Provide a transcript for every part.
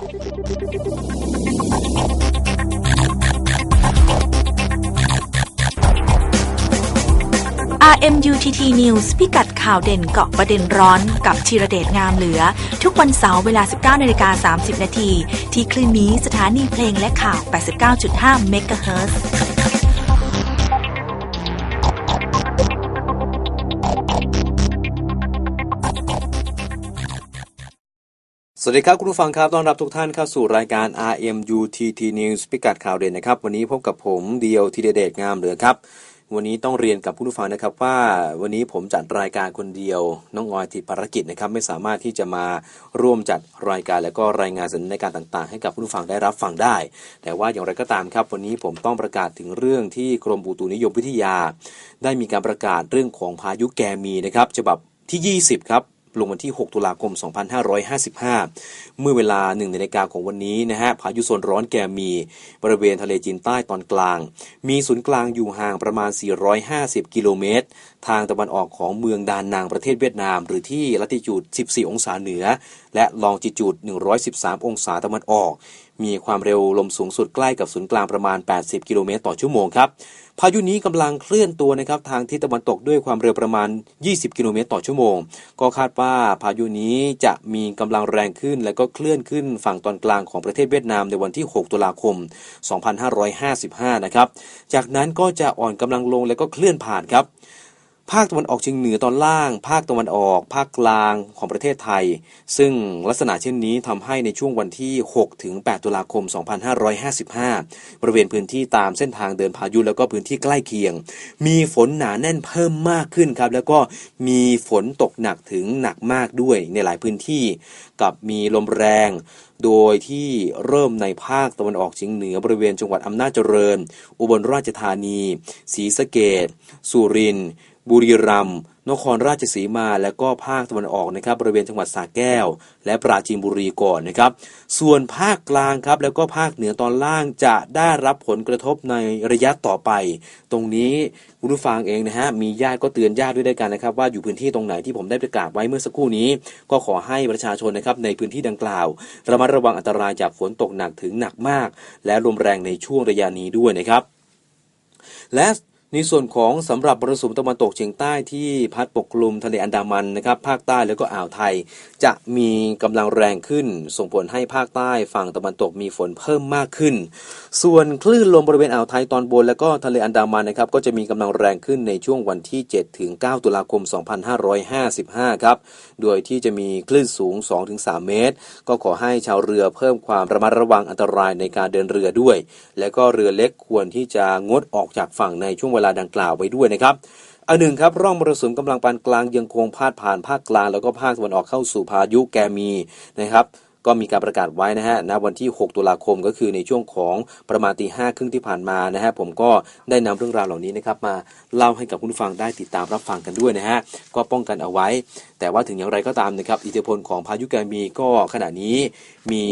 RMUTT News พิกัดข่าวเด่นเกาะประเด็นร้อนกับธีระเดชงามเหลือ ทุกวันเสาร์เวลา 19นาฬิกา30 นาที ที่คลื่นนี้สถานีเพลงและข่าว 89.5เมกะเฮิร์ สวัสดีครับคุณผู้ฟังครับต้อนรับทุกท่านเข้าสู่รายการ RMUTT News พิกัดข่าวเด่นนะครับ วันนี้พบกับผมเดียวธีรเดชงามเหลือครับ วันนี้ต้องเรียนกับผู้ผู้ฟังนะครับว่าวันนี้ผมจัดรายการคนเดียว น้องออยติดภารกิจนะครับไม่สามารถที่จะมาร่วมจัดรายการและก็รายงานสถานการณ์ต่างๆ ให้กับผู้ผู้ฟังได้รับฟังได้ แต่ว่าอย่างไรก็ตามครับ วันนี้ผมต้องประกาศถึงเรื่องที่กรมอุตุนิยมวิทยา ได้มีการประกาศเรื่องของพายุแกมีนะครับฉบับที่ 20 ครับ ลงวันที่ 6 ตุลาคม 2555 เมื่อเวลา1นาฬิกาของวันนี้นะฮะ พายุโซนร้อนแกมีบริเวณทะเลจีนใต้ตอนกลาง มีศูนย์กลางอยู่ห่างประมาณ 450 กิโลเมตร ทางตะวันออกของเมืองดานนางประเทศเวียดนาม หรือที่ลัติจูด 14 องศาเหนือ และลองจิจูด 113 องศาตะวันออก มีความเร็วลมสูงสุดใกล้กับศูนย์กลางประมาณ 80 กิโลเมตรต่อชั่วโมงครับ พายุนี้กำลังเคลื่อนตัวนะครับทางทิศตะวันตกด้วยความเร็วประมาณ 20 กิโลเมตรต่อชั่วโมง ก็คาดว่าพายุนี้จะมีกำลังแรงขึ้น และก็เคลื่อนขึ้นฝั่งตอนกลางของประเทศเวียดนามในวันที่ 6 ตุลาคม 2555 นะครับ จากนั้นก็จะอ่อนกำลังลงและก็เคลื่อนผ่านครับ ภาคตะวันออกเฉียงเหนือตอนล่าง ภาคตะวันออก ภาคกลางของประเทศไทย ซึ่งลักษณะเช่นนี้ทำให้ในช่วงวันที่ 6 ถึง 8 ตุลาคม 2555 บริเวณพื้นที่ตามเส้นทางเดินพายุแล้วก็พื้นที่ใกล้เคียง มีฝนหนาแน่นเพิ่มมากขึ้นครับ แล้วก็มีฝนตกหนักถึงหนักมากด้วยในหลายพื้นที่ กับมีลมแรง โดยที่เริ่มในภาคตะวันออกเฉียงเหนือบริเวณจังหวัดอำนาจเจริญ อุบลราชธานี ศรีสะเกดสุรินทร์ บุรีรัมย์นครราชสีมา และก็ภาคตะวันออกนะครับบริเวณจังหวัดสระแก้ว และปราจีนบุรีก่อนนะครับ ส่วนภาคกลางครับแล้วก็ภาคเหนือตอนล่างจะได้รับผลกระทบในระยะต่อไป ตรงนี้คุณผู้ฟังเองนะฮะมีญาติก็เตือนญาติด้วยด้วยกันนะครับ ว่าอยู่พื้นที่ตรงไหนที่ผมได้ประกาศไว้เมื่อสักครู่นี้ ก็ขอให้ประชาชนนะครับในพื้นที่ดังกล่าวระมัดระวังอันตรายจากฝนตกหนักถึงหนักมาก และลมแรงในช่วงระยะนี้ด้วยนะครับและ ในส่วนของสำหรับมรสุมตะวันตกเฉียงใต้ที่พัดปกคลุมทะเลอันดามันนะครับภาคใต้แล้วก็อ่าวไทย จะมีกำลังแรงขึ้น ส่งผลให้ภาคใต้ฝั่งตะวันตกมีฝนเพิ่มมากขึ้น ส่วนคลื่นลมบริเวณอ่าวไทยตอนบน แล้วก็ทะเลอันดามันนะครับก็จะมีกำลังแรงขึ้นในช่วงวันที่7ถึง9ตุลาคม 2555 ครับโดยที่จะมีคลื่นสูง 2-3 เมตร ก็ขอให้ชาวเรือเพิ่มความระมัดระวังอันตรายในการเดินเรือด้วย และก็เรือเล็กควรที่จะงดออกจากฝั่งในช่วงเวลาดังกล่าวไว้ด้วยนะครับอันหนึ่งครับร่องมรสุมกำลังปานกลางยังคงพาดผ่านภาคกลางแล้วก็ภาคตะวันออกเข้าสู่พายุแกมีนะครับ ก็มีการประกาศไว้นะฮะณวันที่ 6 ตุลาคมก็คือในช่วงของประมาณตีห้าครึ่งที่ผ่านมานะฮะผมก็ได้นำเรื่องราวเหล่านี้นะครับมาเล่าให้กับคุณฟังได้ติดตามรับฟังกันด้วยนะฮะก็ป้องกันเอาไว้ แต่ว่าถึงอย่างไรก็ตามนะครับอิทธิพลของพายุแกมีก็ขณะนี้มี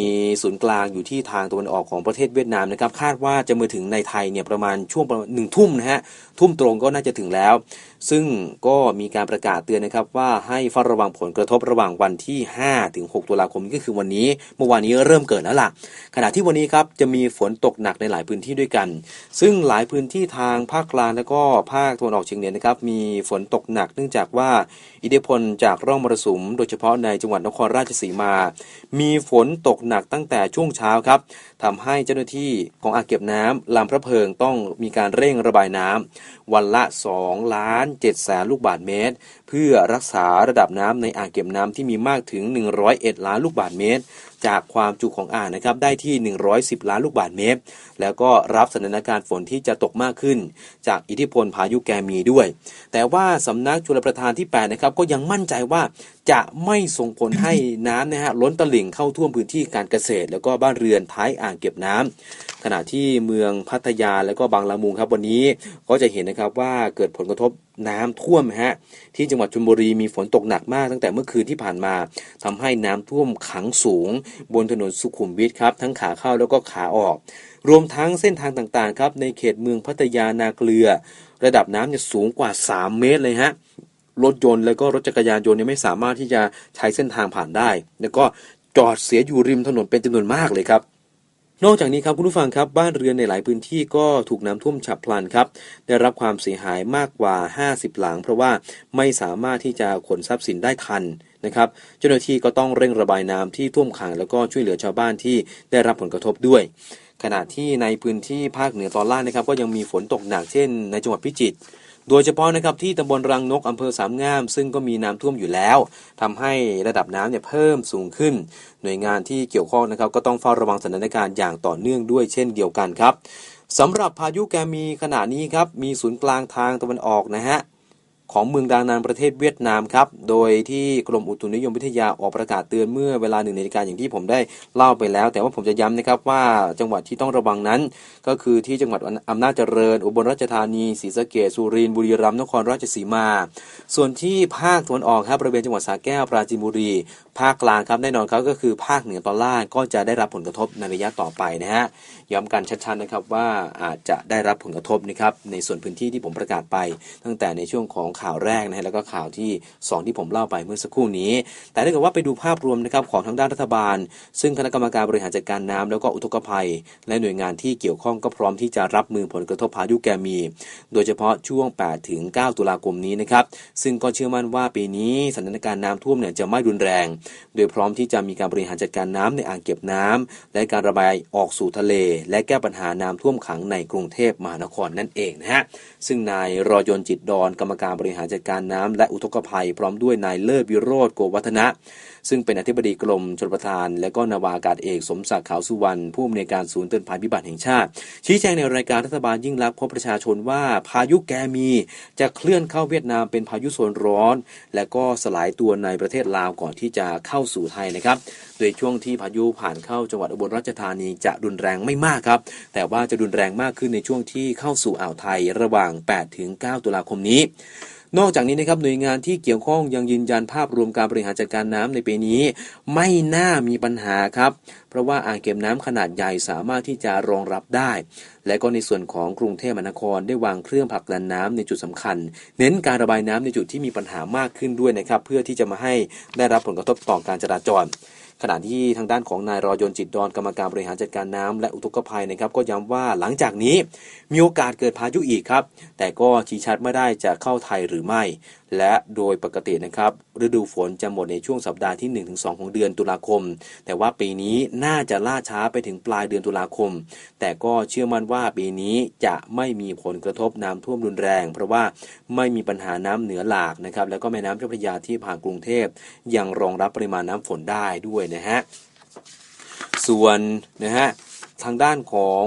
ศูนย์กลางอยู่ที่ทางตะวันออกของประเทศเวียดนามนะครับคาดว่าจะมาถึงในไทยเนี่ยประมาณช่วงประมาณหนึ่งทุ่มนะฮะทุ่มตรงก็น่าจะถึงแล้ว ซึ่งก็มีการประกาศเตือนนะครับว่าให้เฝ้าระวังผลกระทบระหว่างวันที่5ถึง6ตุลาคมก็คือวันนี้เมื่อวานนี้เริ่มเกิดแล้วล่ะ ขณะที่วันนี้ครับจะมีฝนตกหนักในหลายพื้นที่ด้วยกัน ซึ่งหลายพื้นที่ทางภาคกลางและก็ภาคตะวันออกเฉียงเหนือนะครับมีฝนตกหนักเนื่องจากว่าอิทธิพลจากร่องมรสุม โดยเฉพาะในจังหวัดนครราชสีมา มีฝนตกหนักตั้งแต่ช่วงเช้าครับทำให้เจ้าหน้าที่ของอ่างเก็บน้ำลำพระเพิงต้องมีการเร่งระบายน้ำวันละ2ล้าน7แสนลูกบาทเมตร เพื่อรักษาระดับน้ำในอ่างเก็บน้ำที่มีมากถึง 101 ล้านลูกบาทเมตร จากความจุของอ่างนะครับได้ที่ 110 ล้านลูกบาทเมตร แล้วก็รับสถานการณ์ฝนที่จะตกมากขึ้น จากอิทธิพลพายุแกมีด้วย แต่ว่าสำนักชลประทานที่8นะครับก็ยังมั่นใจว่าจะไม่ส่งผลให้น้ำนะฮะล้นตลิ่งเข้าท่วมพื้นที่การเกษตร แล้วก็บ้านเรือนท้ายอ่างเก็บน้ำขณะที่เมืองพัทยาแล้วก็บางละมุงครับวันนี้ก็จะเห็นนะครับว่าเกิดผลกระทบ น้ำท่วมฮะที่จังหวัดชลบุรีมีฝนตกหนักมากตั้งแต่เมื่อคืนที่ผ่านมาทำให้น้ำท่วมขังสูง บนถนนสุขุมวิทครับทั้งขาเข้าแล้วก็ขาออก รวมทั้งเส้นทางต่างๆครับในเขตเมืองพัทยานาเกลือ ระดับน้ำเนี่ยสูงกว่า 3 เมตรเลยฮะรถยนต์แล้วก็รถจักรยานยนต์เนี่ยไม่สามารถที่จะใช้เส้นทางผ่านได้ แล้วก็จอดเสียอยู่ริมถนนเป็นจำนวนมากเลยครับ นอกจากนี้ครับคุณผู้ฟังครับบ้านเรือนในหลายพื้นที่ก็ถูกน้ำท่วมฉับพลันครับได้รับความเสียหายมากกว่า 50 หลัง เพราะว่าไม่สามารถที่จะขนทรัพย์สินได้ทันนะครับเจ้าหน้าที่ก็ต้องเร่งระบายน้ำที่ท่วมขังแล้วก็ช่วยเหลือชาวบ้านที่ได้รับผลกระทบด้วย ขณะที่ในพื้นที่ภาคเหนือตอนล่างนะครับ ก็ยังมีฝนตกหนักเช่น ในจังหวัดพิจิตร โดยเฉพาะนะครับที่ตำบลรังนกอำเภอสามงาม ซึ่งก็มีน้ำท่วมอยู่แล้วทำให้ระดับน้ำเนี่ยเพิ่มสูงขึ้น หน่วยงานที่เกี่ยวข้องนะครับก็ต้องเฝ้าระวังสถานการณ์อย่างต่อเนื่องด้วยเช่นเดียวกันครับสำหรับพายุแกมีขณะนี้ครับมีศูนย์กลางทางตะวันออกนะฮะ ของเมืองดานังประเทศเวียดนามครับ โดยที่กรมอุตุนิยมวิทยาออกประกาศเตือนเมื่อเวลาหนึ่งนาฬิกาอย่างที่ผมได้เล่าไปแล้ว แต่ว่าผมจะย้ำนะครับว่าจังหวัดที่ต้องระวังนั้น ก็คือที่จังหวัดอำนาจเจริญ อุบลราชธานีศรีสะเกษสุรินทร์บุรีรัมย์นครราชสีมา ส่วนที่ภาคตะวันออกครับบริเวณจังหวัดสระแก้วปราจีนบุรี ภาคกลางครับแน่นอนครับก็คือภาคเหนือตอนล่างก็จะได้รับผลกระทบในระยะต่อไปนะฮะ ย้ำกันชัดๆนะครับว่าอาจจะได้รับผลกระทบนะครับในส่วนพื้นที่ที่ผมประกาศไป ตั้งแต่ในช่วงของข่าวแรกนะฮะแล้วก็ข่าวที่ 2 ที่ผมเล่าไปเมื่อสักครู่นี้ แต่ถ้าเกิดว่าไปดูภาพรวมนะครับของทางด้านรัฐบาล ซึ่งคณะกรรมการบริหารจัดการน้ำแล้วก็อุทกภัย และหน่วยงานที่เกี่ยวข้องก็พร้อมที่จะรับมือผลกระทบพายุแกมี โดยเฉพาะช่วง 8 ถึง 9 ตุลาคมนี้นะครับซึ่งก็เชื่อมั่นว่าปีนี้สถานการณ์น้ำท่วมเนี่ยจะไม่รุนแรง โดยพร้อมที่จะมีการบริหารจัดการน้ำในอ่างเก็บน้ำและการระบายออกสู่ทะเลและแก้ปัญหาน้ำท่วมขังในกรุงเทพมหานครนั่นเองนะฮะซึ่งนายรอยนจิตดอนกรรมการบริหารจัดการน้ำและอุทกภัย พร้อมด้วยนายเลิศวิโรธโกวัฒนะ ซึ่งเป็นอธิบดีกรมชลประทาน และก็นาวากาศเอกสมศักดิ์ขาวสุวรรณผู้อำนวยการศูนย์เตือนภัยพิบัติแห่งชาติ ชี้แจงในรายการรัฐบาลยิ่งรักพบประชาชนว่าพายุแกมีจะเคลื่อนเข้าเวียดนามเป็นพายุโซนร้อน และก็สลายตัวในประเทศลาวก่อนที่จะเข้าสู่ไทยนะครับ โดยช่วงที่พายุผ่านเข้าจังหวัดอุบลราชธานีจะรุนแรงไม่มากครับ แต่ว่าจะรุนแรงมากขึ้นในช่วงที่เข้าสู่อ่าวไทยระหว่าง8ถึง9ตุลาคมนี้นอกจากนี้นะครับหน่วยงานที่เกี่ยวข้องยังยืนยันภาพรวมการบริหารจัดการน้ำในปีนี้ ไม่น่ามีปัญหาครับ เพราะว่าอ่างเก็บน้ำขนาดใหญ่สามารถที่จะรองรับได้ และก็ในส่วนของกรุงเทพมหานครได้วางเครื่องผลักดันน้ำในจุดสำคัญ เน้นการระบายน้ำในจุดที่มีปัญหามากขึ้นด้วยนะครับ เพื่อที่จะมาให้ได้รับผลกระทบต่อการจราจร ขณะที่ทางด้านของนายรอยนจิตดอนกรรมการบริหารจัดการน้ำและอุทกภัยนะครับก็ย้ำว่าหลังจากนี้มีโอกาสเกิดพายุอีกครับ แต่ก็ชี้ชัดไม่ได้จะเข้าไทยหรือไม่ และโดยปกตินะครับฤดูฝนจะหมดในช่วงสัปดาห์ที่ 1-2 ของเดือนตุลาคม แต่ว่าปีนี้น่าจะล่าช้าไปถึงปลายเดือนตุลาคม แต่ก็เชื่อมั่นว่าปีนี้จะไม่มีผลกระทบน้ำท่วมรุนแรง เพราะว่าไม่มีปัญหาน้ำเหนือหลากนะครับแล้วก็แม่น้ำเจ้าพระยาที่ผ่านกรุงเทพยังรองรับปริมาณน้ำฝนได้ด้วยนะฮะส่วนนะฮะทางด้านของ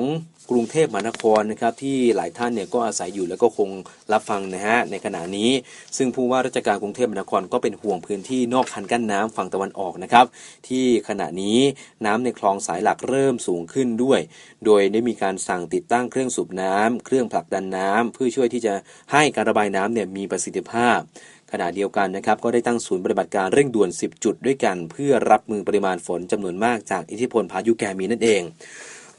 กรุงเทพมหานครนะครับที่หลายท่านเนี่ยก็อาศัยอยู่แล้วก็คงรับฟังนะฮะในขณะนี้ ซึ่งผู้ว่าราชการกรุงเทพมหานครก็เป็นห่วงพื้นที่นอกคันกั้นน้ำฝั่งตะวันออกนะครับที่ขณะนี้น้ำในคลองสายหลักเริ่มสูงขึ้นด้วย โดยได้มีการสั่งติดตั้งเครื่องสูบน้ำเครื่องผลักดันน้ำเพื่อช่วยที่จะให้การระบายน้ำเนี่ยมีประสิทธิภาพขณะเดียวกันนะครับก็ได้ตั้งศูนย์ปฏิบัติการเร่งด่วน 10 จุดด้วยกัน เพื่อรับมือปริมาณฝนจำนวนมากจากอิทธิพลพายุแกมีนั่นเอง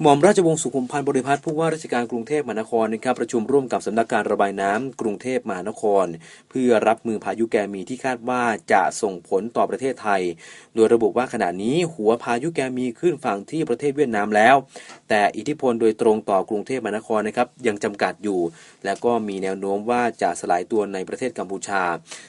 หม่อมราชวงศ์สุขุมพันธ์บริพัตรผู้ว่าราชการกรุงเทพมหานครนะครับประชุมร่วมกับสำนักการระบายน้ำกรุงเทพมหานคร เพื่อรับมือพายุแกมีที่คาดว่าจะส่งผลต่อประเทศไทย โดยระบุว่าขณะนี้หัวพายุแกมีขึ้นฝั่งที่ประเทศเวียดนามแล้ว แต่อิทธิพลโดยตรงต่อกรุงเทพมหานครนะครับยังจำกัดอยู่ และก็มีแนวโน้มว่าจะสลายตัวในประเทศกัมพูชา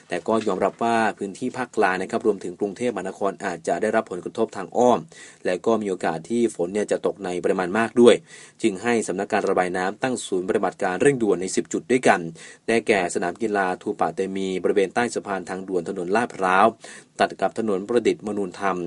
แต่ก็ยอมรับว่าพื้นที่ภาคกลางนะครับรวมถึงกรุงเทพมหานครอาจจะได้รับผลกระทบทางอ้อม และก็มีโอกาสที่ฝนเนี่ยจะตกในปริมาณมากด้วย จึงให้สำนักการระบายน้ำตั้งศูนย์ปฏิบัติการเร่งด่วนใน 10 จุดด้วยกัน ได้แก่สนามกีฬาทูปะเตมีบริเวณใต้สะพานทางด่วนถนนลาดพร้าว ตัดกับถนนประดิษฐ์มนูนธรรม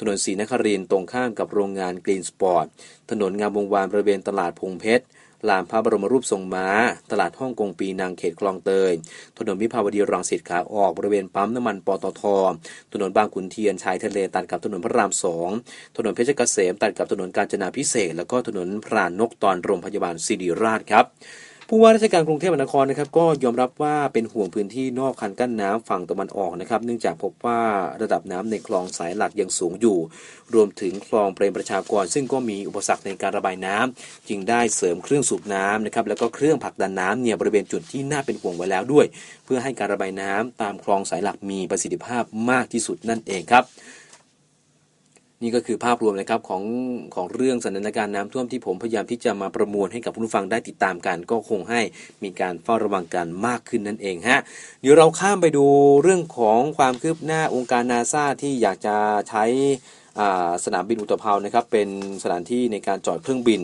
ถนนศรีนครินตรงข้ามกับโรงงานกรีนสปอร์ต ถนนงามวงวานบริเวณตลาดพงเพชร ลานพระบรมรูปทรงม้า ตลาดฮ่องกงปีนังเขตคลองเตย ถนนวิภาวดีรังสิตขาออกบริเวณปั๊มน้ำมันปตท ถนนบางขุนเทียนชายทะเลตัดกับถนนพระรามสอง ถนนเพชรเกษมตัดกับถนนกาญจนาพิเศษ แล้วก็ถนนพรานนกตอนโรงพยาบาลศิริราชครับ ผู้ว่าราชการกรุงเทพมหานครนะครับก็ยอมรับว่าเป็นห่วงพื้นที่นอกคันกั้นน้ำฝั่งตะวันออกนะครับ เนื่องจากพบว่าระดับน้ำในคลองสายหลักยังสูงอยู่ รวมถึงคลองเปรมประชากร ซึ่งก็มีอุปสรรคในการระบายน้ำจึงได้เสริมเครื่องสูบน้ำนะครับแล้วก็เครื่องผลักดันน้ำเนี่ยบริเวณจุดที่น่าเป็นห่วงไว้แล้วด้วย เพื่อให้การระบายน้ำตามคลองสายหลักมีประสิทธิภาพมากที่สุดนั่นเองครับ นี่ก็คือภาพรวมนะครับของของเรื่องสถานการณ์น้ำท่วมที่ผมพยายามที่จะมาประมวลให้กับผู้ฟังได้ติดตามกัน ก็คงให้มีการเฝ้าระวังกันมากขึ้นนั่นเองฮะเดี๋ยวเราข้ามไปดูเรื่องของความคืบหน้าองค์การนาซาที่อยากจะใช้สนามบินอุตภาวนะครับเป็นสถานที่ในการจอดเครื่องบิน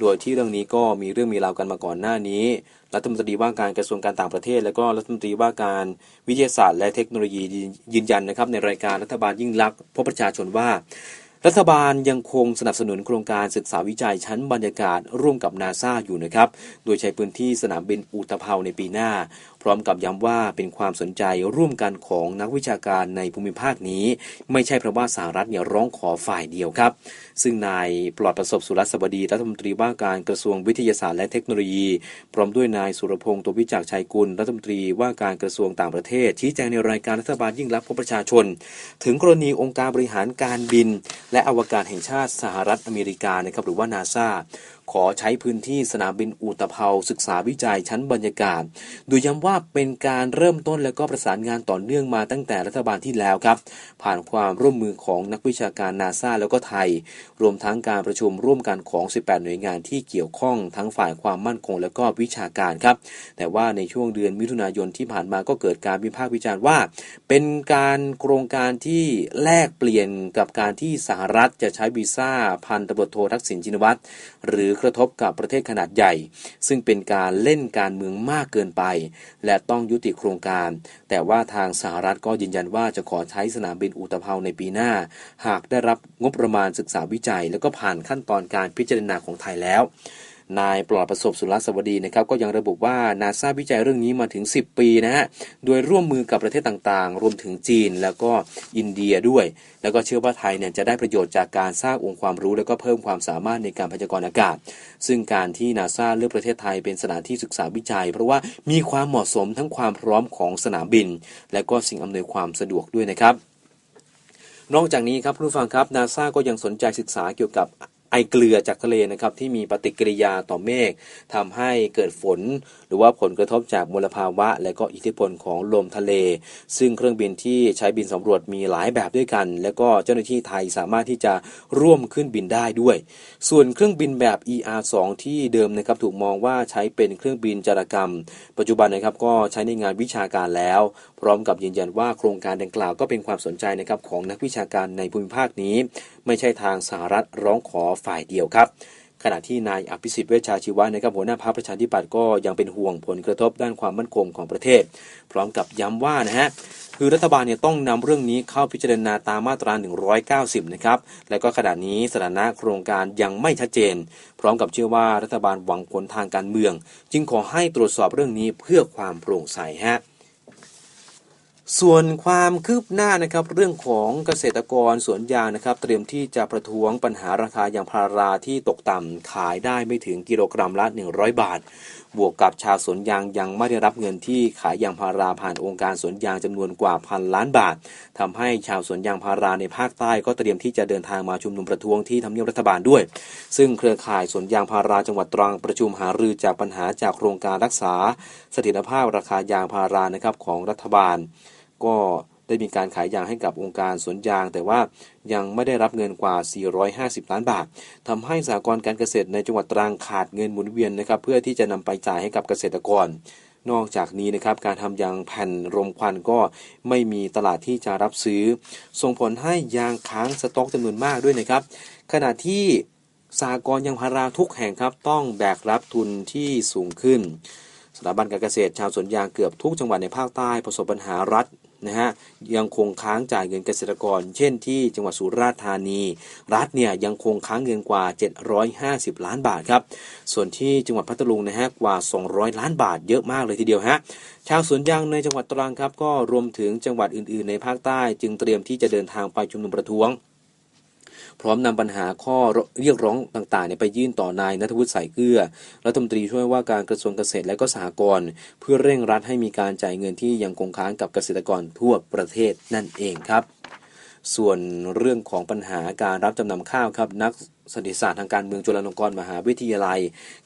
โดยที่เรื่องนี้ก็มีเรื่องมีราวกันมาก่อนหน้านี้ รัฐมนตรีว่าการกระทรวงการต่างประเทศ และก็รัฐมนตรีว่าการวิทยาศาสตร์ และเทคโนโลยียืนยันนะครับในรายการรัฐบาลยิ่งรักพบประชาชนว่า รัฐบาลยังคงสนับสนุนโครงการศึกษาวิจัยชั้นบรรยากาศร่วมกับนาซาอยู่นะครับ โดยใช้พื้นที่สนามบินอุตภเปาในปีหน้า พร้อมกับย้ำว่าเป็นความสนใจร่วมกันของนักวิชาการในภูมิภาคนี้ ไม่ใช่เพราะว่าสหรัฐเนี่ยร้องขอฝ่ายเดียวครับ ซึ่งนายปลอดประสบสุรสบดีรัฐมนตรีว่าการกระทรวงวิทยาศาสตร์และเทคโนโลยี พร้อมด้วยนายสุรพงศ์ตัววิจักชัยกุลรัฐมนตรีว่าการกระทรวงต่างประเทศ ชี้แจงในรายการรัฐบาลยิ่งรักพบประชาชน ถึงกรณีองค์การบริหารการบิน และอวกาศแห่งชาติสหรัฐอเมริกานะครับหรือว่านาซา ขอใช้พื้นที่สนามบินอูตะเภาศึกษาวิจัยชั้นบรรยากาศ โดยย้ำว่าเป็นการเริ่มต้นและก็ประสานงานต่อเนื่องมาตั้งแต่รัฐบาลที่แล้วครับ ผ่านความร่วมมือของนักวิชาการนาซาแล้วก็ไทย รวมทั้งการประชุมร่วมกันของ 18 หน่วยงานที่เกี่ยวข้องทั้งฝ่ายความมั่นคงและก็วิชาการครับ แต่ว่าในช่วงเดือนมิถุนายนที่ผ่านมาก็เกิดการวิพากษ์วิจารณ์ว่า เป็นการโครงการที่แลกเปลี่ยนกับการที่สหรัฐจะใช้วีซ่าพันตำรวจโททักษิณชินวัตรหรือกระทบกับประเทศขนาดใหญ่ ซึ่งเป็นการเล่นการเมืองมากเกินไป และต้องยุติโครงการ แต่ว่าทางสหรัฐก็ยืนยันว่าจะขอใช้สนามบินอุตภเปาในปีหน้า หากได้รับงบประมาณศึกษาวิจัย แล้วก็ผ่านขั้นตอนการพิจารณาของไทยแล้ว นายปลอดประสบสุรสวัสดีนะครับก็ยังระบุว่านาซาวิจัยเรื่องนี้มาถึง 10 ปีนะฮะโดยร่วมมือกับประเทศต่างๆ รวมถึงจีนแล้วก็อินเดียด้วย แล้วก็เชื่อว่าไทยเนี่ยจะได้ประโยชน์จากการสร้างองค์ความรู้ แล้วก็เพิ่มความสามารถในการพยากรณ์อากาศ ซึ่งการที่นาซาเลือกประเทศไทยเป็นสถานที่ศึกษาวิจัย เพราะว่ามีความเหมาะสมทั้งความพร้อมของสนามบิน และก็สิ่งอำนวยความสะดวกด้วยนะครับนอกจากนี้ครับผู้ฟังครับนาซาก็ยังสนใจศึกษาเกี่ยวกับ ไอเกลือจากทะเลนะครับที่มีปฏิกิริยาต่อเมฆทำให้เกิดฝน หรือว่าผลกระทบจากมลภาวะ และก็อิทธิพลของลมทะเล ซึ่งเครื่องบินที่ใช้บินสำรวจมีหลายแบบด้วยกัน และก็เจ้าหน้าที่ไทยสามารถที่จะร่วมขึ้นบินได้ด้วย ส่วนเครื่องบินแบบ ER2 ที่เดิมนะครับถูกมองว่าใช้เป็นเครื่องบินจารกรรม ปัจจุบันนะครับก็ใช้ในงานวิชาการแล้ว พร้อมกับยืนยันว่าโครงการดังกล่าวก็เป็นความสนใจนะครับของนักวิชาการในภูมิภาคนี้ไม่ใช่ทางสหรัฐร้องขอฝ่ายเดียวครับ ขณะที่นายอภิสิทธิ์เวชชาชีวะนะครับหัวหน้าพรรคประชาธิปัตย์ก็ยังเป็นห่วงผลกระทบด้านความมั่นคงของประเทศ พร้อมกับย้ำว่านะฮะคือรัฐบาลเนี่ยต้องนำเรื่องนี้เข้าพิจารณาตามมาตรา 190 นะครับ และก็ขณะนี้สถานะโครงการยังไม่ชัดเจน พร้อมกับเชื่อว่ารัฐบาลหวังผลทางการเมือง จึงขอให้ตรวจสอบเรื่องนี้เพื่อความโปร่งใสฮะ ส่วนความคืบหน้านะครับเรื่องของเกษตรกรสวนยางนะครับ เตรียมที่จะประท้วงปัญหาราคายางพาราที่ตกต่ำขายได้ไม่ถึงกิโลกรัมละ 100 บาท บวกกับชาวสวนยางยังไม่ได้รับเงินที่ขายยางพาราผ่านองค์การสวนยางจำนวนกว่าพันล้านบาททำให้ชาวสวนยางพาราในภาคใต้ก็เตรียมที่จะเดินทางมาชุมนุมประท้วงที่ทำเนียบรัฐบาลด้วย ซึ่งเครือข่ายสวนยางพาราจังหวัดตรังประชุมหารือจากปัญหาจากโครงการรักษาเสถียรภาพราคายางพารานะครับของรัฐบาล ก็ได้มีการขายยางให้กับองค์การสวนยาง แต่ว่ายังไม่ได้รับเงินกว่า 450 ล้านบาททำให้สหกรณ์การเกษตรในจังหวัดตรังขาดเงินหมุนเวียนนะครับ เพื่อที่จะนำไปจ่ายให้กับเกษตรกร นอกจากนี้นะครับการทำยางแผ่นรมควันก็ไม่มีตลาดที่จะรับซื้อ ส่งผลให้ยางค้างสต็อกจำนวนมากด้วยนะครับ ขณะที่สหกรณ์ยางพาราทุกแห่งครับต้องแบกรับทุนที่สูงขึ้นสถาบันการเกษตรชาวสวนยางเกือบทุกจังหวัดในภาคใต้ประสบปัญหารัฐ นะฮะยังคงค้างจ่ายเงินเกษตรกร เช่นที่จังหวัดสุราษฎร์ธานี รัฐเนี่ยยังคงค้างเงินกว่า 750 ล้านบาทครับส่วนที่จังหวัดพัทลุงนะฮะกว่า 200 ล้านบาทเยอะมากเลยทีเดียวฮะชาวสวนยางในจังหวัดตรังครับก็รวมถึงจังหวัดอื่น ๆ ในภาคใต้ จึงเตรียมที่จะเดินทางไปชุมนุมประท้วง พร้อมนำปัญหาข้อเรียกร้องต่างๆไปยื่นต่อนายนัทวุฒิสายเกลือรัฐมนตรีช่วยว่าการกระทรวงเกษตรและก็สหกรณ์เพื่อเร่งรัดให้มีการจ่ายเงินที่ยังคงค้างกับเกษตรกรทั่วประเทศนั่นเองครับ ส่วนเรื่องของปัญหาการรับจำนำข้าวครับนักสนติศาสตร์ทางการเมืองจุฬาลงกรณ์มหาวิทยาลัย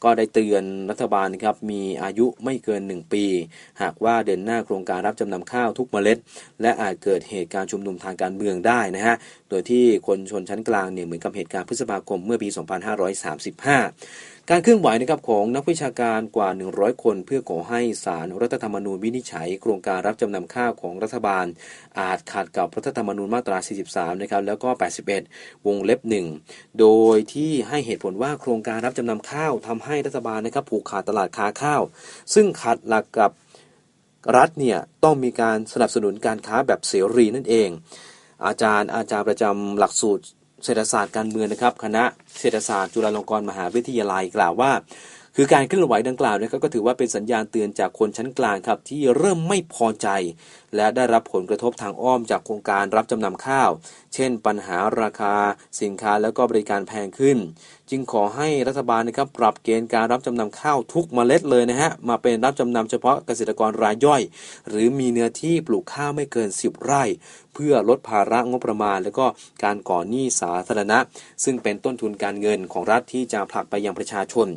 ก็ได้เตือนรัฐบาลนะครับมีอายุไม่เกิน 1 ปี หากว่าเดินหน้าโครงการรับจำนำข้าวทุกเมล็ด และอาจเกิดเหตุการณ์ชุมนุมทางการเมืองได้นะฮะโดยที่คนชนชั้นกลางเนี่ยเหมือนกับเหตุการณ์พฤษภาคมเมื่อปี 2535การเคลื่อนไหวนะครับของนักวิชาการกว่า 100 คน เพื่อขอให้สารรัฐธรรมนูญวินิจฉัย โครงการรับจำนำข้าวของรัฐบาล อาจขัดกับรัฐธรรมนูญมาตรา 43 นะครับแล้วก็ 81 วงเล็บ 1 โดยยที่ให้เหตุผลว่าโครงการรับจำนำข้าวทำให้รัฐบาลนะครับผูกขาดตลาดค้าข้าว ซึ่งขัดหลักกับรัฐเนี่ยต้องมีการสนับสนุนการค้าแบบเสรีนั่นเอง อาจารย์อาจารย์ประจำหลักสูตรเศรษฐศาสตร์การเมืองนะครับ คณะเศรษฐศาสตร์จุฬาลงกรณ์มหาวิทยาลัยกล่าวว่า คือการเคลื่อนไหวดังกล่าวนะครับก็ถือว่าเป็นสัญญาณเตือนจากคนชั้นกลางครับที่เริ่มไม่พอใจ และได้รับผลกระทบทางอ้อมจากโครงการรับจำนำข้าว เช่น ปัญหาราคา สินค้าแล้วก็บริการแพงขึ้น จึงขอให้รัฐบาลนะครับปรับเกณฑ์การรับจำนำข้าวทุกเมล็ดเลยนะฮะมาเป็นรับจำนำเฉพาะเกษตรกรรายย่อย หรือมีเนื้อที่ปลูกข้าวไม่เกิน 10 ไร่ เพื่อลดภาระงบประมาณ และก็การก่อหนี้สาธารณะ ซึ่งเป็นต้นทุนการเงินของรัฐที่จะผลักไปยังประชาชน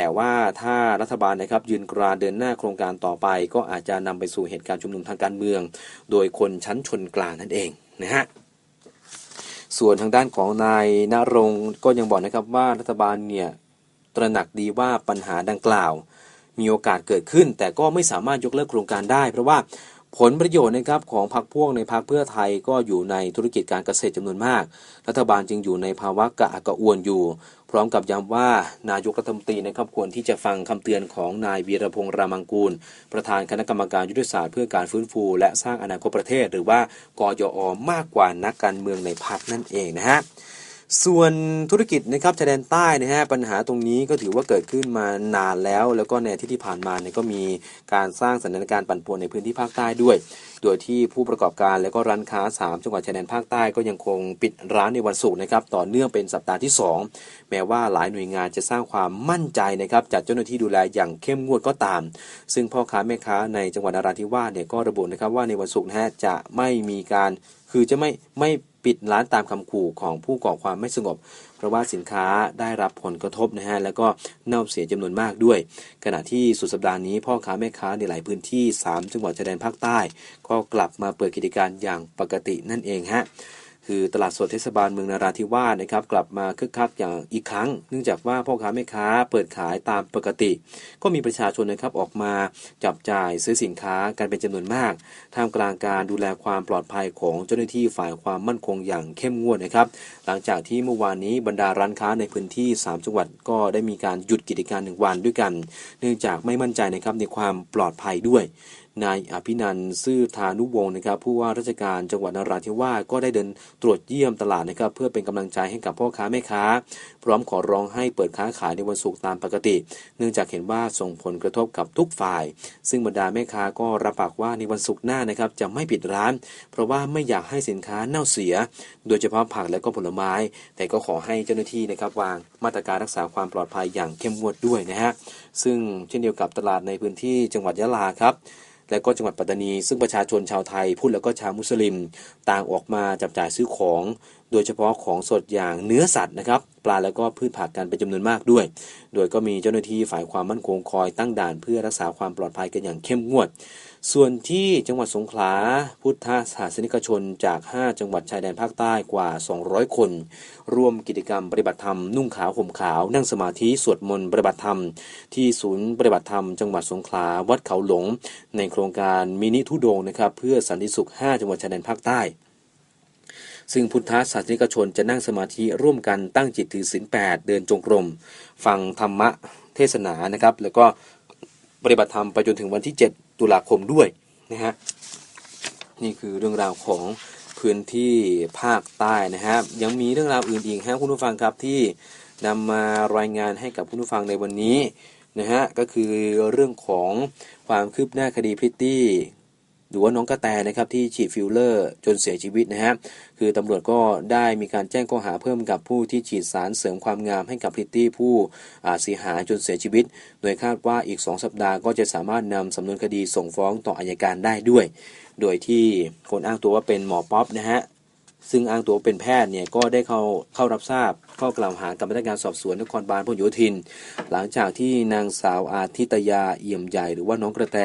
แต่ว่าถ้ารัฐบาลนะครับยืนกรานเดินหน้าโครงการต่อไป ก็อาจจะนำไปสู่เหตุการณ์ชุมนุมทางการเมือง โดยคนชั้นชนกลางนั่นเองนะฮะส่วนทางด้านของนายนรงค์ก็ยังบอกนะครับว่ารัฐบาลเนี่ยตระหนักดีว่าปัญหาดังกล่าว มีโอกาสเกิดขึ้น แต่ก็ไม่สามารถยกเลิกโครงการได้ เพราะว่า ผลประโยชน์นะครับของพรรคพวกในพรรคเพื่อไทยก็อยู่ในธุรกิจการเกษตรจำนวนมาก รัฐบาลจึงอยู่ในภาวะกระอักกระอ่วนอยู่ พร้อมกับย้ำว่านายกรัฐมนตรีนะครับควรที่จะฟังคำเตือนของนายวีรพงษ์รามังกูล ประธานคณะกรรมการยุทธศาสตร์เพื่อการฟื้นฟู และสร้างอนาคตประเทศ หรือว่ากยอมากกว่านักการเมืองในพรรคนั่นเองนะฮะ ส่วนธุรกิจนะครับชายแดนใต้นะฮะปัญหาตรงนี้ก็ถือว่าเกิดขึ้นมานานแล้ว แล้วก็ในที่ที่ผ่านมาเนี่ยก็มีการสร้างสถานการณ์ปั่นป่วนในพื้นที่ภาคใต้ด้วย โดยที่ผู้ประกอบการและก็ร้านค้า 3 จังหวัดชายแดนภาคใต้ก็ยังคงปิดร้านในวันศุกร์นะครับต่อเนื่องเป็นสัปดาห์ที่ 2 แม้ว่าหลายหน่วยงานจะสร้างความมั่นใจนะครับจัดเจ้าหน้าที่ดูแลอย่างเข้มงวดก็ตาม ซึ่งพ่อค้าแม่ค้าในจังหวัดนราธิวาสเนี่ยก็ระบุนะครับว่าในวันศุกร์นะฮะจะไม่มีการคือจะไม่ไม่ ปิดร้านตามคำขู่ของผู้ก่อความไม่สงบ เพราะว่าสินค้าได้รับผลกระทบนะฮะแล้วก็เน่าเสียจำนวนมากด้วย ขณะที่สุดสัปดาห์นี้พ่อค้าแม่ค้าในหลายพื้นที่ 3 จังหวัดชายแดนภาคใต้ ก็กลับมาเปิดกิจการอย่างปกตินั่นเองฮะ คือตลาดสดเทศบาลเมืองนาราธิวาสนะครับกลับมาคึกคักอย่างอีกครั้ง เนื่องจากว่าพ่อค้าแม่ค้าเปิดขายตามปกติ ก็มีประชาชนนะครับออกมาจับจ่ายซื้อสินค้ากันเป็นจำนวนมากท่ามกลางการดูแลความปลอดภัยของเจ้าหน้าที่ฝ่ายความมั่นคงอย่างเข้มงวดนะครับ หลังจากที่เมื่อวานนี้บรรดาร้านค้าในพื้นที่ 3 จังหวัดก็ได้มีการหยุดกิจการหนึ่งวันด้วยกัน เนื่องจากไม่มั่นใจนะครับในความปลอดภัยด้วย นายอภินันซื่อธานุวงศ์นะครับผู้ว่าราชการจังหวัดนราธิวาสก็ได้เดินตรวจเยี่ยมตลาดนะครับเพื่อเป็นกำลังใจให้กับพ่อค้าแม่ค้า พร้อมขอร้องให้เปิดค้าขายในวันศุกร์ตามปกติ เนื่องจากเห็นว่าส่งผลกระทบกับทุกฝ่าย ซึ่งบรรดาแม่ค้าก็รับปากว่าในวันศุกร์หน้านะครับจะไม่ปิดร้าน เพราะว่าไม่อยากให้สินค้าเน่าเสีย โดยเฉพาะผักและก็ผลไม้ แต่ก็ขอให้เจ้าหน้าที่นะครับวางมาตรการรักษาความปลอดภัยอย่างเข้มงวดด้วยนะฮะซึ่งเช่นเดียวกับตลาดในพื้นที่จังหวัดยะลาครับ และก็จังหวัดปัตตานี ซึ่งประชาชนชาวไทยพุทธแล้วก็ชาวมุสลิม ต่างออกมาจับจ่ายซื้อของ โดยเฉพาะของสดอย่างเนื้อสัตว์นะครับปลาแล้วก็พืชผักกันเป็นจำนวนมากด้วย โดยก็มีเจ้าหน้าที่ฝ่ายความมั่นคงคอยตั้งด่านเพื่อรักษาความปลอดภัยกันอย่างเข้มงวด ส่วนที่จังหวัดสงขลาพุทธศาสนิกชนจาก 5 จังหวัดชายแดนภาคใต้กว่า 200 คน ร่วมกิจกรรมปฏิบัติธรรมนุ่งขาวห่มขาว นั่งสมาธิสวดมนต์ปฏิบัติธรรม ที่ศูนย์ปฏิบัติธรรมจังหวัดสงขลาวัดเขาหลง ในโครงการมินิทุดงนะครับเพื่อสันติสุข 5 จังหวัดชายแดนภาคใต้ ซึ่งพุทธศาสนิกชนจะนั่งสมาธิร่วมกันตั้งจิตถือศีลแปดเดินจงกรม ฟังธรรมะเทศนานะครับ แล้วก็ปฏิบัติธรรมไปจนถึงวันที่ 7 ตุลาคมด้วยนะฮะนี่คือเรื่องราวของพื้นที่ภาคใต้นะฮะยังมีเรื่องราวอื่นอีกฮะคุณผู้ฟังครับที่นำมารายงานให้กับคุณผู้ฟังในวันนี้นะฮะก็คือเรื่องของความคืบหน้าคดีพิตตี้ หรือว่าน้องกระแตนะครับที่ฉีดฟิลเลอร์จนเสียชีวิตนะฮะคือตำรวจก็ได้มีการแจ้งข้อหาเพิ่มกับผู้ที่ฉีดสารเสริมความงามให้กับพริตตี้ผู้เสียหายจนเสียชีวิต โดยคาดว่าอีก 2 สัปดาห์ก็จะสามารถนำสำนวนคดีส่งฟ้องต่ออายการได้ด้วย โดยที่คนอ้างตัวว่าเป็นหมอป๊อปนะฮะ ซึ่งอ้างตัวเป็นแพทย์เนี่ยก็ได้เข้าเข้ารับทราบข้อกล่าวหากับพนักงานสอบสวนนครบาลพหลโยธิน หลังจากที่นางสาวอาทิตยาเอี่ยมใหญ่หรือว่าน้องกระแต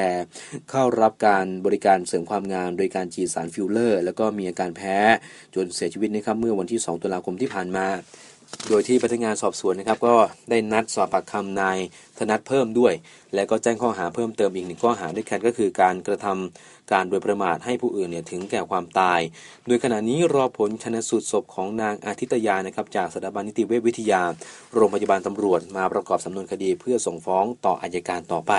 เข้ารับการบริการเสริมความงามโดยการฉีดสารฟิลเลอร์ แล้วก็มีอาการแพ้จนเสียชีวิตนะครับเมื่อวันที่ 2 ตุลาคมที่ผ่านมา โดยที่พนักงานสอบสวนนะครับก็ได้นัดสอบปากคำนายธนัทเพิ่มด้วย และก็แจ้งข้อหาเพิ่มเติมอีกหนึ่งข้อหาด้วยกันก็คือการกระทำการโดยประมาทให้ผู้อื่นเนี่ยถึงแก่ความตาย โดยขณะนี้รอผลชนสูตรศพของนางอาทิตยานะครับจากสถาบันนิติเวชวิทยา โรงพยาบาลตำรวจมาประกอบสำนวนคดีเพื่อส่งฟ้องต่ออายการต่อไป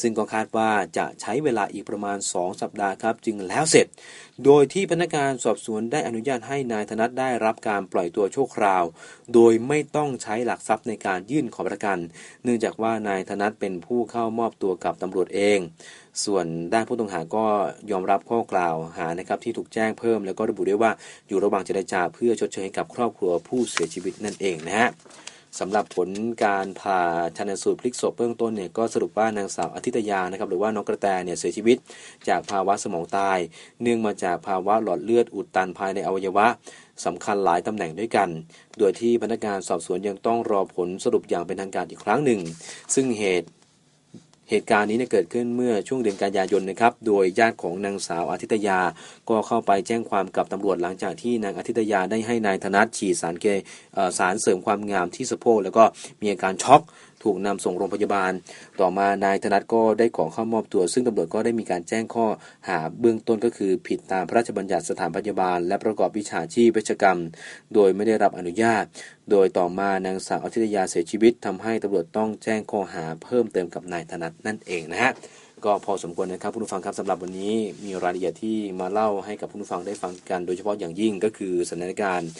ซึ่งก็คาดว่าจะใช้เวลาอีกประมาณ 2 สัปดาห์ครับจึงแล้วเสร็จ โดยที่พนักงานสอบสวนได้อนุญาตให้นายธนัทได้รับการปล่อยตัวชั่วคราว โดยไม่ต้องใช้หลักทรัพย์ในการยื่นขอประกัน เนื่องจากว่านายธนัทเป็นผู้เข้ามอบตัวกับตำรวจเอง ส่วนด้านผู้ต้องหาก็ยอมรับข้อกล่าวหานะครับที่ถูกแจ้งเพิ่ม แล้วก็ระบุด้วยว่าอยู่ระหว่างเจรจาเพื่อชดเชยให้กับครอบครัวผู้เสียชีวิตนั่นเองนะฮะสำหรับผลการผ่าชันสูตรพลิกศพเบื้องต้นเนี่ยก็สรุปว่านางสาวอาทิตยานะครับหรือว่าน้องกระแตเนี่ยเสียชีวิต จากภาวะสมองตาย เนื่องมาจากภาวะหลอดเลือดอุดตันภายในอวัยวะสำคัญหลายตำแหน่งด้วยกัน โดยที่พนักงานสอบสวนยังต้องรอผลสรุปอย่างเป็นทางการอีกครั้งหนึ่ง ซึ่งเหตุ เหตุการณ์นี้เนี่ยเกิดขึ้นเมื่อช่วงเดือนกันยายนนะครับ โดยญาติของนางสาวอาทิตยา ก็เข้าไปแจ้งความกับตำรวจหลังจากที่นางอาทิตยาได้ให้นายธนัทฉีดสารเกสารเสริมความงามที่สะโพกแล้วก็มีอาการช็อก ถูกนำส่งโรงพยาบาล ต่อมานายธนัทก็ได้ขอเข้ามอบตัว ซึ่งตำรวจก็ได้มีการแจ้งข้อหาเบื้องต้นก็คือผิดตามพระราชบัญญัติสถานพยาบาล และประกอบวิชาชีพเวชกรรม โดยไม่ได้รับอนุญาต โดยต่อมานางสาวอาทิตยาเสียชีวิตทำให้ตำรวจต้องแจ้งข้อหาเพิ่มเติมกับนายธนัทนั่นเองนะฮะก็พอสมควรนะครับผู้ฟังครับสำหรับวันนี้มีรายละเอียดที่มาเล่าให้กับผู้ฟังได้ฟังกัน โดยเฉพาะอย่างยิ่งก็คือสถานการณ์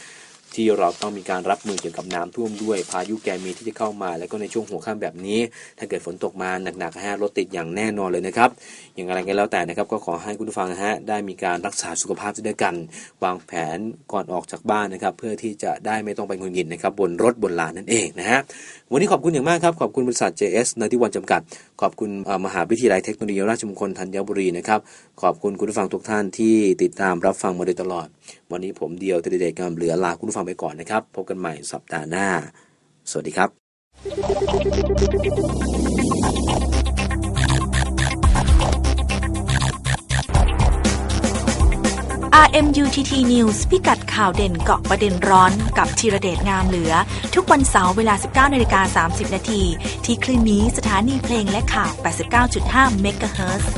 ที่เราต้องมีการรับมือเกี่ยวกับน้ำท่วมด้วย พายุแกมีที่จะเข้ามา แล้วก็ในช่วงหัวค่ำแบบนี้ ถ้าเกิดฝนตกมาหนักๆฮะรถติดอย่างแน่นอนเลยนะครับ อย่างไรก็แล้วแต่นะครับก็ขอให้คุณผู้ฟังฮะได้มีการรักษาสุขภาพด้วยกัน วางแผนก่อนออกจากบ้านนะครับ เพื่อที่จะได้ไม่ต้องไปงุนงิดนะครับบนรถบนลานนั่นเองนะฮะวันนี้ขอบคุณอย่างมากครับขอบคุณบริษัท JS นาทิวันจำกัด ขอบคุณมหาวิทยาลัยเทคโนโลยีราชมงคลธัญบุรีนะครับ ขอบคุณคุณผู้ฟังทุกท่านที่ติดตามรับฟังมาโดยตลอด วันนี้ผมเดียวเทเดชกำเหลือลาคุณผู้ฟังไปก่อนนะครับ พบกันใหม่สัปดาห์หน้า สวัสดีครับ RMUTT News พิกัดข่าวเด่นเกาะประเด็นร้อนกับธีระเดชงามเหลือ ทุกวันเสาร์เวลา 19นาฬิกา30 นาที ที่คลื่นนี้สถานีเพลงและข่าว 89.5เมกะเฮิรตซ์